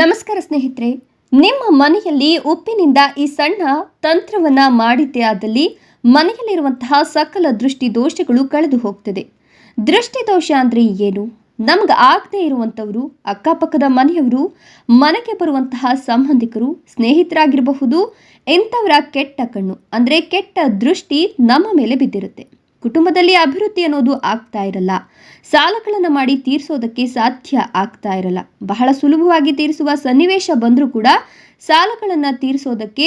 ನಮಸ್ಕಾರ ಸ್ನೇಹಿತರೆ, ನಿಮ್ಮ ಮನೆಯಲ್ಲಿ ಉಪ್ಪಿನಿಂದ ಈ ಸಣ್ಣ ತಂತ್ರವನ್ನ ಮಾಡಿದ್ದೇ ಆದಲ್ಲಿ ಮನೆಯಲ್ಲಿರುವಂತಹ ಸಕಲ ದೃಷ್ಟಿ ದೋಷಗಳು ಕಳೆದು ಹೋಗ್ತದೆ. ದೃಷ್ಟಿ ದೋಷ ಅಂದ್ರೆ ಏನು? ನಮ್ಗೆ ಆಗದೆ ಇರುವಂಥವರು, ಅಕ್ಕಪಕ್ಕದ ಮನೆಯವರು, ಮನೆಗೆ ಬರುವಂತಹ ಸಂಬಂಧಿಕರು, ಸ್ನೇಹಿತರಾಗಿರಬಹುದು, ಇಂಥವರ ಕೆಟ್ಟ ಕಣ್ಣು ಅಂದ್ರೆ ಕೆಟ್ಟ ದೃಷ್ಟಿ ನಮ್ಮ ಮೇಲೆ ಬಿದ್ದಿರುತ್ತೆ. ಕುಟುಂಬದಲ್ಲಿ ಅಭಿವೃದ್ಧಿ ಅನ್ನೋದು ಆಗ್ತಾ ಇರಲ್ಲ. ಸಾಲಗಳನ್ನು ಮಾಡಿ ತೀರಿಸೋದಕ್ಕೆ ಸಾಧ್ಯ ಆಗ್ತಾ ಇರಲ್ಲ. ಬಹಳ ಸುಲಭವಾಗಿ ತೀರಿಸುವ ಸನ್ನಿವೇಶ ಬಂದರೂ ಕೂಡ ಸಾಲಗಳನ್ನು ತೀರಿಸೋದಕ್ಕೆ,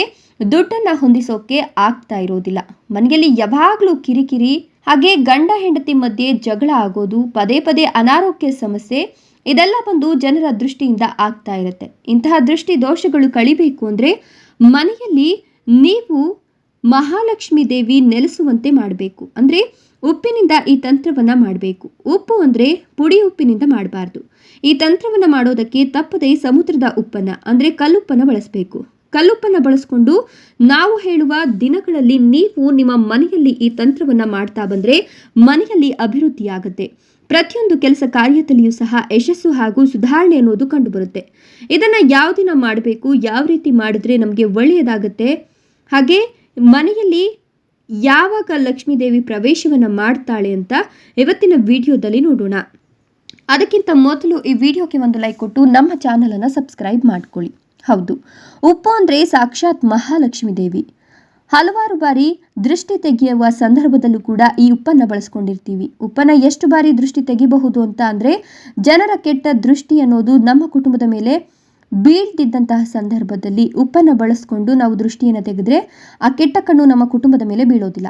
ದುಡ್ಡನ್ನು ಹೊಂದಿಸೋಕೆ ಆಗ್ತಾ ಇರೋದಿಲ್ಲ. ಮನೆಯಲ್ಲಿ ಯಾವಾಗಲೂ ಕಿರಿಕಿರಿ, ಹಾಗೆ ಗಂಡ ಹೆಂಡತಿ ಮಧ್ಯೆ ಜಗಳ ಆಗೋದು, ಪದೇ ಪದೇ ಅನಾರೋಗ್ಯ ಸಮಸ್ಯೆ, ಇದೆಲ್ಲ ಬಂದು ಜನರ ದೃಷ್ಟಿಯಿಂದ ಆಗ್ತಾ ಇರುತ್ತೆ. ಇಂತಹ ದೃಷ್ಟಿ ದೋಷಗಳು ಕಳಿಬೇಕು ಅಂದರೆ ಮನೆಯಲ್ಲಿ ನೀವು ಮಹಾಲಕ್ಷ್ಮಿ ದೇವಿ ನೆಲೆಸುವಂತೆ ಮಾಡಬೇಕು. ಅಂದರೆ ಉಪ್ಪಿನಿಂದ ಈ ತಂತ್ರವನ್ನು ಮಾಡಬೇಕು. ಉಪ್ಪು ಅಂದರೆ ಪುಡಿ ಉಪ್ಪಿನಿಂದ ಮಾಡಬಾರ್ದು. ಈ ತಂತ್ರವನ್ನು ಮಾಡೋದಕ್ಕೆ ತಪ್ಪದೆ ಸಮುದ್ರದ ಉಪ್ಪನ್ನು, ಅಂದರೆ ಕಲ್ಲುಪ್ಪನ್ನು ಬಳಸಬೇಕು. ಕಲ್ಲುಪ್ಪನ್ನು ಬಳಸಿಕೊಂಡು ನಾವು ಹೇಳುವ ದಿನಗಳಲ್ಲಿ ನೀವು ನಿಮ್ಮ ಮನೆಯಲ್ಲಿ ಈ ತಂತ್ರವನ್ನು ಮಾಡ್ತಾ ಬಂದರೆ ಮನೆಯಲ್ಲಿ ಅಭಿವೃದ್ಧಿಯಾಗುತ್ತೆ ಪ್ರತಿಯೊಂದು ಕೆಲಸ ಕಾರ್ಯದಲ್ಲಿಯೂ ಸಹ ಯಶಸ್ಸು ಹಾಗೂ ಸುಧಾರಣೆ ಅನ್ನೋದು ಕಂಡುಬರುತ್ತೆ ಇದನ್ನು ಯಾವ ದಿನ ಮಾಡಬೇಕು, ಯಾವ ರೀತಿ ಮಾಡಿದ್ರೆ ನಮಗೆ ಒಳ್ಳೆಯದಾಗುತ್ತೆ? ಹಾಗೆ ಮನೆಯಲ್ಲಿ ಯಾವಾಗ ಲಕ್ಷ್ಮೀದೇವಿ ಪ್ರವೇಶವನ್ನು ಮಾಡ್ತಾಳೆ ಅಂತ ಇವತ್ತಿನ ವಿಡಿಯೋದಲ್ಲಿ ನೋಡೋಣ. ಅದಕ್ಕಿಂತ ಮೊದಲು ಈ ವಿಡಿಯೋಗೆ ಒಂದು ಲೈಕ್ ಕೊಟ್ಟು ನಮ್ಮ ಚಾನಲನ್ನು ಸಬ್ಸ್ಕ್ರೈಬ್ ಮಾಡ್ಕೊಳ್ಳಿ. ಹೌದು, ಉಪ್ಪು ಅಂದರೆ ಸಾಕ್ಷಾತ್ ಮಹಾಲಕ್ಷ್ಮೀ ದೇವಿ ಹಲವಾರು ಬಾರಿ ದೃಷ್ಟಿ ತೆಗೆಯುವ ಸಂದರ್ಭದಲ್ಲೂ ಕೂಡ ಈ ಉಪ್ಪನ್ನು ಬಳಸ್ಕೊಂಡಿರ್ತೀವಿ. ಉಪ್ಪನ್ನು ಎಷ್ಟು ಬಾರಿ ದೃಷ್ಟಿ ತೆಗಿಬಹುದು ಅಂತ ಅಂದರೆ ಜನರ ಕೆಟ್ಟ ದೃಷ್ಟಿ ಅನ್ನೋದು ನಮ್ಮ ಕುಟುಂಬದ ಮೇಲೆ ಬೀಳ್ತಿದ್ದಂತಹ ಸಂದರ್ಭದಲ್ಲಿ ಉಪ್ಪನ್ನು ಬಳಸ್ಕೊಂಡು ನಾವು ದೃಷ್ಟಿಯನ್ನು ತೆಗೆದ್ರೆ ಆ ಕೆಟ್ಟ ಕಣ್ಣು ನಮ್ಮ ಕುಟುಂಬದ ಮೇಲೆ ಬೀಳೋದಿಲ್ಲ.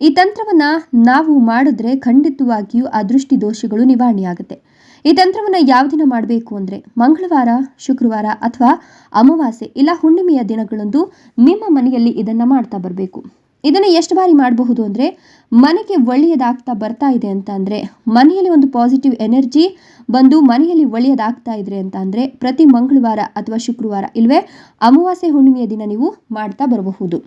ಈ ತಂತ್ರವನ್ನು ನಾವು ಮಾಡಿದ್ರೆ ಖಂಡಿತವಾಗಿಯೂ ಆ ದೃಷ್ಟಿ ದೋಷಗಳು ನಿವಾರಣೆಯಾಗುತ್ತೆ. ಈ ತಂತ್ರವನ್ನು ಯಾವ ದಿನ ಮಾಡಬೇಕು ಅಂದರೆ ಮಂಗಳವಾರ, ಶುಕ್ರವಾರ ಅಥವಾ ಅಮಾವಾಸ್ಯೆ, ಇಲ್ಲ ಹುಣ್ಣಿಮೆಯ ದಿನಗಳಂದು ನಿಮ್ಮ ಮನೆಯಲ್ಲಿ ಇದನ್ನು ಮಾಡ್ತಾ ಬರಬೇಕು. ಇದನ್ನು ಎಷ್ಟು ಬಾರಿ ಮಾಡಬಹುದು ಅಂದರೆ ಮನೆಗೆ ಒಳ್ಳೆಯದಾಗ್ತಾ ಬರ್ತಾ ಇದೆ ಅಂತ ಅಂದರೆ ಮನೆಯಲ್ಲಿ ಒಂದು ಪಾಸಿಟಿವ್ ಎನರ್ಜಿ ಬಂದು ಮನೆಯಲ್ಲಿ ಒಳ್ಳೆಯದಾಗ್ತಾ ಇದ್ರೆ ಅಂತ ಅಂದರೆ ಪ್ರತಿ ಮಂಗಳವಾರ ಅಥವಾ ಶುಕ್ರವಾರ ಇಲ್ವೇ ಅಮಾವಾಸ್ಯೆ ಹುಣ್ಣಿಮೆಯ ದಿನ ನೀವು ಮಾಡ್ತಾ ಬರಬಹುದು.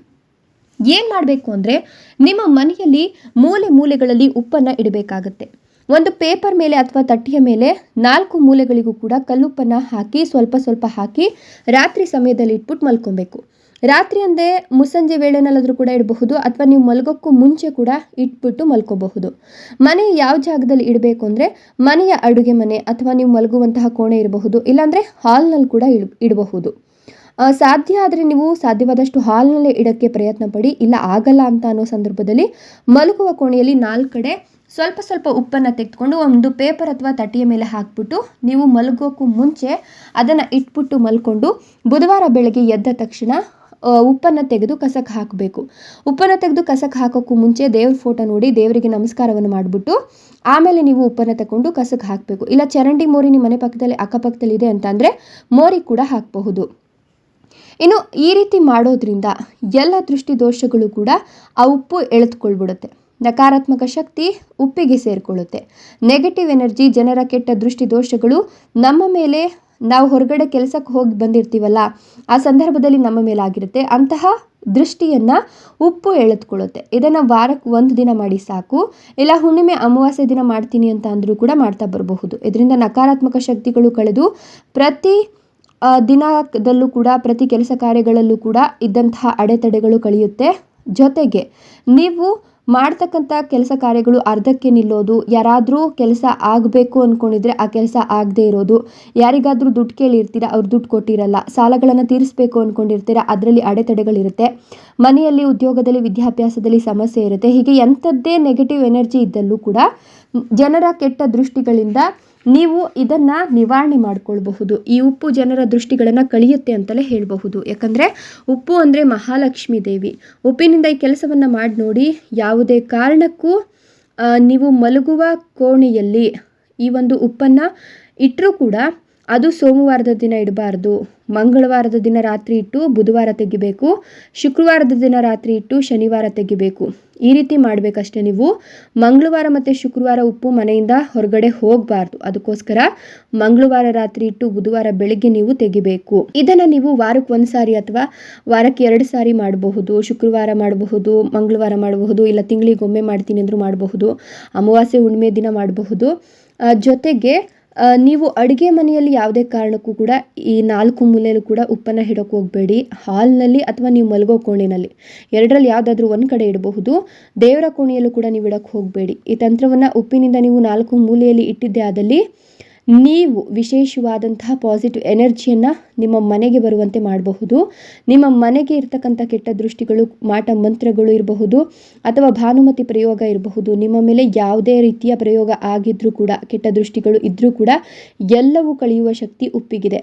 ಏನು ಮಾಡಬೇಕು ಅಂದರೆ ನಿಮ್ಮ ಮನೆಯಲ್ಲಿ ಮೂಲೆ ಮೂಲೆಗಳಲ್ಲಿ ಉಪ್ಪನ್ನು ಇಡಬೇಕಾಗತ್ತೆ. ಒಂದು ಪೇಪರ್ ಮೇಲೆ ಅಥವಾ ತಟ್ಟಿಯ ಮೇಲೆ ನಾಲ್ಕು ಮೂಲೆಗಳಿಗೂ ಕೂಡ ಕಲ್ಲುಪ್ಪನ್ನು ಹಾಕಿ ಸ್ವಲ್ಪ ಸ್ವಲ್ಪ ಹಾಕಿ ರಾತ್ರಿ ಸಮಯದಲ್ಲಿ ಇಟ್ಬಿಟ್ಟು ಮಲ್ಕೊಬೇಕು. ರಾತ್ರಿ ಅಂದರೆ ಮುಸ್ಸಂಜೆ ವೇಳೆನಲ್ಲಾದರೂ ಕೂಡ ಇಡಬಹುದು, ಅಥವಾ ನೀವು ಮಲಗೋಕ್ಕೂ ಮುಂಚೆ ಕೂಡ ಇಟ್ಬಿಟ್ಟು ಮಲ್ಕೋಬಹುದು. ಮನೆ ಯಾವ ಜಾಗದಲ್ಲಿ ಇಡಬೇಕು ಅಂದರೆ ಮನೆಯ ಅಡುಗೆ ಮನೆ ಅಥವಾ ನೀವು ಮಲಗುವಂತಹ ಕೋಣೆ ಇರಬಹುದು, ಇಲ್ಲಾಂದರೆ ಹಾಲ್ನಲ್ಲಿ ಕೂಡ ಇಡ್, ಇಡಬಹುದು. ಸಾಧ್ಯ ಆದರೆ ನೀವು ಸಾಧ್ಯವಾದಷ್ಟು ಹಾಲ್ನಲ್ಲೇ ಇಡೋಕ್ಕೆ ಪ್ರಯತ್ನ ಪಡಿ, ಇಲ್ಲ ಆಗಲ್ಲ ಅಂತ ಅನ್ನೋ ಸಂದರ್ಭದಲ್ಲಿ ಮಲಗುವ ಕೋಣೆಯಲ್ಲಿ ನಾಲ್ಕು ಕಡೆ ಸ್ವಲ್ಪ ಸ್ವಲ್ಪ ಉಪ್ಪನ್ನು ತೆಗೆದುಕೊಂಡು ಒಂದು ಪೇಪರ್ ಅಥವಾ ತಟ್ಟಿಯ ಮೇಲೆ ಹಾಕ್ಬಿಟ್ಟು ನೀವು ಮಲಗೋಕ್ಕೂ ಮುಂಚೆ ಅದನ್ನು ಇಟ್ಬಿಟ್ಟು ಮಲ್ಕೊಂಡು ಬುಧವಾರ ಬೆಳಗ್ಗೆ ಎದ್ದ ತಕ್ಷಣ ಉಪ್ಪನ್ನು ತೆಗೆದು ಕಸಕ್ಕೆ ಹಾಕಬೇಕು. ಉಪ್ಪನ್ನು ತೆಗೆದು ಕಸಕ್ಕೆ ಹಾಕೋಕ್ಕೂ ಮುಂಚೆ ದೇವ್ರ ಫೋಟೋ ನೋಡಿ, ದೇವರಿಗೆ ನಮಸ್ಕಾರವನ್ನು ಮಾಡಿಬಿಟ್ಟು ಆಮೇಲೆ ನೀವು ಉಪ್ಪನ್ನು ತಗೊಂಡು ಕಸಕ್ಕೆ ಹಾಕಬೇಕು. ಇಲ್ಲ, ಚರಂಡಿ ಮೋರಿ ನಿಮ್ಮ ಮನೆ ಪಕ್ಕದಲ್ಲಿ, ಅಕ್ಕಪಕ್ಕದಲ್ಲಿ ಇದೆ ಅಂತ ಮೋರಿ ಕೂಡ ಹಾಕಬಹುದು. ಇನ್ನು ಈ ರೀತಿ ಮಾಡೋದ್ರಿಂದ ಎಲ್ಲ ದೃಷ್ಟಿ ದೋಷಗಳು ಕೂಡ ಆ ಉಪ್ಪು ಎಳೆದುಕೊಳ್ಬಿಡುತ್ತೆ. ನಕಾರಾತ್ಮಕ ಶಕ್ತಿ ಉಪ್ಪಿಗೆ ಸೇರಿಕೊಳ್ಳುತ್ತೆ. ನೆಗೆಟಿವ್ ಎನರ್ಜಿ ಜನರ ಕೆಟ್ಟ ದೃಷ್ಟಿ ದೋಷಗಳು ನಮ್ಮ ಮೇಲೆ ನಾವು ಹೊರಗಡೆ ಕೆಲಸಕ್ಕೆ ಹೋಗಿ ಬಂದಿರ್ತೀವಲ್ಲ, ಆ ಸಂದರ್ಭದಲ್ಲಿ ನಮ್ಮ ಮೇಲೆ ಆಗಿರುತ್ತೆ ಅಂತಹ ದೃಷ್ಟಿಯನ್ನು ಉಪ್ಪು ಎಳೆದುಕೊಳ್ಳುತ್ತೆ. ಇದನ್ನು ವಾರಕ್ಕೆ ಒಂದು ದಿನ ಮಾಡಿ ಸಾಕು. ಇಲ್ಲ, ಹುಣ್ಣಿಮೆ ಅಮಾವಾಸ್ಯೆ ದಿನ ಮಾಡ್ತೀನಿ ಅಂತ ಅಂದರೂ ಕೂಡ ಮಾಡ್ತಾ ಬರಬಹುದು. ಇದರಿಂದ ನಕಾರಾತ್ಮಕ ಶಕ್ತಿಗಳು ಕಳೆದು ಪ್ರತಿ ದಿನದಲ್ಲೂ ಕೂಡ, ಪ್ರತಿ ಕೆಲಸ ಕಾರ್ಯಗಳಲ್ಲೂ ಕೂಡ ಇದ್ದಂತಹ ಅಡೆತಡೆಗಳು ಕಳೆಯುತ್ತೆ. ಜೊತೆಗೆ ನೀವು ಮಾಡ್ತಕ್ಕಂಥ ಕೆಲಸ ಕಾರ್ಯಗಳು ಅರ್ಧಕ್ಕೆ ನಿಲ್ಲೋದು, ಯಾರಾದರೂ ಕೆಲಸ ಆಗಬೇಕು ಅಂದ್ಕೊಂಡಿದ್ರೆ ಆ ಕೆಲಸ ಆಗದೇ ಇರೋದು. ಯಾರಿಗಾದರೂ ದುಡ್ಡು ಕೇಳಿರ್ತೀರ, ಅವ್ರು ದುಡ್ಡು ಕೊಟ್ಟಿರಲ್ಲ. ಸಾಲಗಳನ್ನು ತೀರಿಸಬೇಕು ಅಂದ್ಕೊಂಡಿರ್ತೀರ ಅದರಲ್ಲಿ ಅಡೆತಡೆಗಳಿರುತ್ತೆ. ಮನೆಯಲ್ಲಿ, ಉದ್ಯೋಗದಲ್ಲಿ, ವಿದ್ಯಾಭ್ಯಾಸದಲ್ಲಿ ಸಮಸ್ಯೆ ಇರುತ್ತೆ. ಹೀಗೆ ಎಂಥದ್ದೇ ನೆಗೆಟಿವ್ ಎನರ್ಜಿ ಇದ್ದಲ್ಲೂ ಕೂಡ, ಜನರ ಕೆಟ್ಟ ದೃಷ್ಟಿಗಳಿಂದ ನೀವು ಇದನ್ನು ನಿವಾರಣೆ ಮಾಡಿಕೊಳ್ಬಹುದು. ಈ ಉಪ್ಪು ಜನರ ದೃಷ್ಟಿಗಳನ್ನು ಕಳೆಯುತ್ತೆ ಅಂತಲೇ ಹೇಳಬಹುದು. ಯಾಕಂದರೆ ಉಪ್ಪು ಅಂದರೆ ಮಹಾಲಕ್ಷ್ಮಿ ದೇವಿ. ಉಪ್ಪಿನಿಂದ ಈ ಕೆಲಸವನ್ನು ಮಾಡಿ ನೋಡಿ ಯಾವುದೇ ಕಾರಣಕ್ಕೂ ನೀವು ಮಲಗುವ ಕೋಣೆಯಲ್ಲಿ ಈ ಒಂದು ಉಪ್ಪನ್ನು ಇಟ್ಟರೂ ಕೂಡ ಅದು ಸೋಮವಾರದ ದಿನ ಇಡಬಾರ್ದು. ಮಂಗಳವಾರದ ದಿನ ರಾತ್ರಿ ಇಟ್ಟು ಬುಧವಾರ ತೆಗಿಬೇಕು. ಶುಕ್ರವಾರದ ದಿನ ರಾತ್ರಿ ಇಟ್ಟು ಶನಿವಾರ ತೆಗಿಬೇಕು. ಈ ರೀತಿ ಮಾಡಬೇಕಷ್ಟೇ ನೀವು. ಮಂಗಳವಾರ ಮತ್ತು ಶುಕ್ರವಾರ ಉಪ್ಪು ಮನೆಯಿಂದ ಹೊರಗಡೆ ಹೋಗಬಾರ್ದು. ಅದಕ್ಕೋಸ್ಕರ ಮಂಗಳವಾರ ರಾತ್ರಿ ಇಟ್ಟು ಬುಧವಾರ ಬೆಳಿಗ್ಗೆ ನೀವು ತೆಗಿಬೇಕು. ಇದನ್ನು ನೀವು ವಾರಕ್ಕೆ ಒಂದು ಸಾರಿ ಅಥವಾ ವಾರಕ್ಕೆ ಎರಡು ಸಾರಿ ಮಾಡಬಹುದು. ಶುಕ್ರವಾರ ಮಾಡಬಹುದು, ಮಂಗಳವಾರ ಮಾಡಬಹುದು, ಇಲ್ಲ ತಿಂಗಳಿಗೊಮ್ಮೆ ಮಾಡ್ತೀನಿ ಅಂದರೂ ಮಾಡಬಹುದು. ಅಮಾವಾಸ್ಯೆ ಹುಣ್ಣಿಮೆ ದಿನ ಮಾಡಬಹುದು. ಜೊತೆಗೆ ನೀವು ಅಡುಗೆ ಮನೆಯಲ್ಲಿ ಯಾವುದೇ ಕಾರಣಕ್ಕೂ ಕೂಡ ಈ ನಾಲ್ಕು ಮೂಲೆಯಲ್ಲೂ ಕೂಡ ಉಪ್ಪನ್ನು ಹಿಡೋಕೆ ಹೋಗಬೇಡಿ. ಹಾಲ್ನಲ್ಲಿ ಅಥವಾ ನೀವು ಮಲಗೋ ಕೋಣೆಯಲ್ಲಿ. ಎರಡರಲ್ಲಿ ಯಾವುದಾದ್ರೂ ಒಂದು ಕಡೆ ಇಡಬಹುದು. ದೇವರ ಕೋಣೆಯಲ್ಲೂ ಕೂಡ ನೀವು ಇಡೋಕೆ ಹೋಗಬೇಡಿ. ಈ ತಂತ್ರವನ್ನು ಉಪ್ಪಿನಿಂದ ನೀವು ನಾಲ್ಕು ಮೂಲೆಯಲ್ಲಿ ಇಟ್ಟಿದ್ದೇ ಆದಲ್ಲಿ ನೀವು ವಿಶೇಷವಾದಂತಹ ಪಾಸಿಟಿವ್ ಎನರ್ಜಿಯನ್ನು ನಿಮ್ಮ ಮನೆಗೆ ಬರುವಂತೆ ಮಾಡಬಹುದು. ನಿಮ್ಮ ಮನೆಗೆ ಇರ್ತಕ್ಕಂಥ ಕೆಟ್ಟ ದೃಷ್ಟಿಗಳು, ಮಾಟ ಮಂತ್ರಗಳು ಇರಬಹುದು ಅಥವಾ ಭಾನುಮತಿ ಪ್ರಯೋಗ ಇರಬಹುದು. ನಿಮ್ಮ ಮೇಲೆ ಯಾವುದೇ ರೀತಿಯ ಪ್ರಯೋಗ ಆಗಿದ್ರೂ ಕೂಡ, ಕೆಟ್ಟ ದೃಷ್ಟಿಗಳು ಇದ್ದರೂ ಕೂಡ ಎಲ್ಲವೂ ಕಳೆಯುವ ಶಕ್ತಿ ಉಪ್ಪಿಗಿದೆ.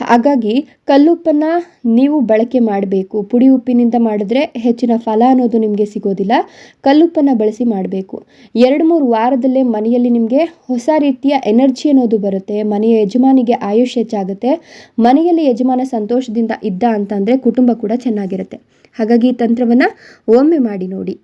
ಹಾಗಾಗಿ ಕಲ್ಲುಪ್ಪನ್ನು ನೀವು ಬಳಕೆ ಮಾಡಬೇಕು. ಪುಡಿ ಉಪ್ಪಿನಿಂದ ಮಾಡಿದ್ರೆ ಹೆಚ್ಚಿನ ಫಲ ಅನ್ನೋದು ನಿಮಗೆ ಸಿಗೋದಿಲ್ಲ. ಕಲ್ಲುಪ್ಪನ್ನು ಬಳಸಿ ಮಾಡಬೇಕು. ಎರಡು ಮೂರು ವಾರದಲ್ಲೇ ಮನೆಯಲ್ಲಿ ನಿಮಗೆ ಹೊಸ ರೀತಿಯ ಎನರ್ಜಿ ಅನ್ನೋದು ಬರುತ್ತೆ. ಮನೆಯ ಯಜಮಾನಿಗೆ ಆಯುಷ್ ಹೆಚ್ಚಾಗುತ್ತೆ. ಮನೆಯಲ್ಲಿ ಯಜಮಾನ ಸಂತೋಷದಿಂದ ಇದ್ದ ಅಂತಂದರೆ ಕುಟುಂಬ ಕೂಡ ಚೆನ್ನಾಗಿರುತ್ತೆ. ಹಾಗಾಗಿ ಈ ತಂತ್ರವನ್ನು ಒಮ್ಮೆ ಮಾಡಿ ನೋಡಿ.